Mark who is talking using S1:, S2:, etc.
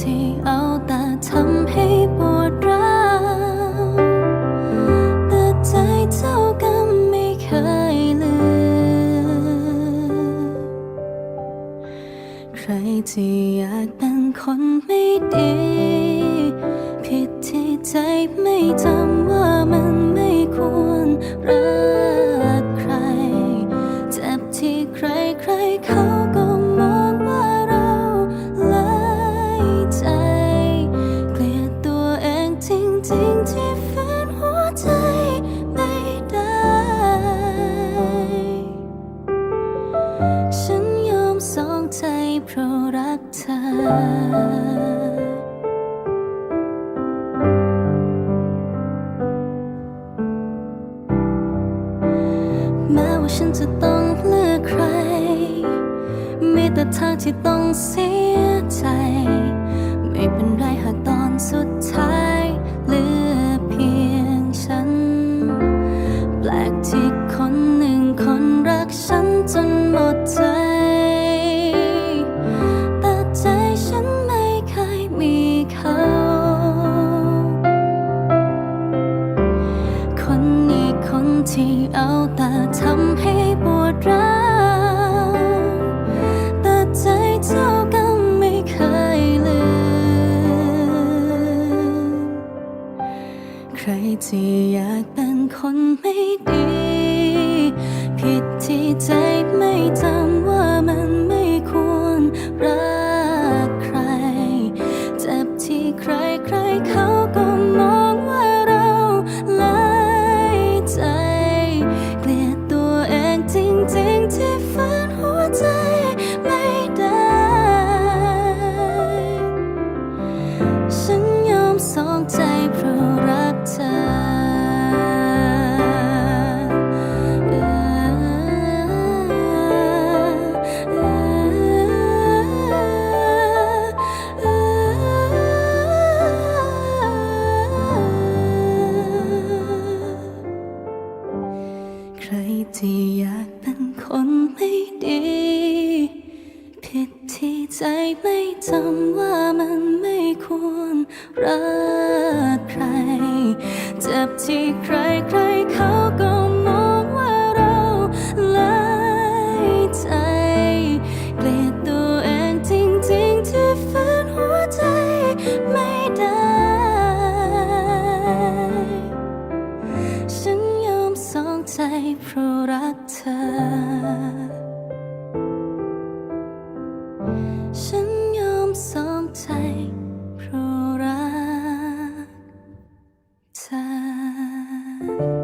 S1: ที่เอาแต่ทำให้ปวดร้าวแต่ใจเจ้าก็ไม่เคยลืมใครที่อยากเป็นคนไม่ดี ผิดที่ใจไม่จำว่ามันไม่ควร ฉันจะต้องเลือกใคร มีแต่ทางที่ต้องเสียใจ ไม่เป็นไรหากตอนสุดท้ายเหลือเพียงฉัน แปลกที่คนหนึ่งคนรักฉันจนหมดใจแต่ใจฉันไม่เคยมีเขาคนนี้คนที่เอาแต่ทำ ที่อยากเป็นคนไม่ดี ผิดที่ใจไม่จำว่ามันไม่ ที่อยากเป็นคนไม่ดี ผิดที่ใจไม่จำว่ามันไม่ควรรักใคร เจ็บที่ใครใครเขาก็ เ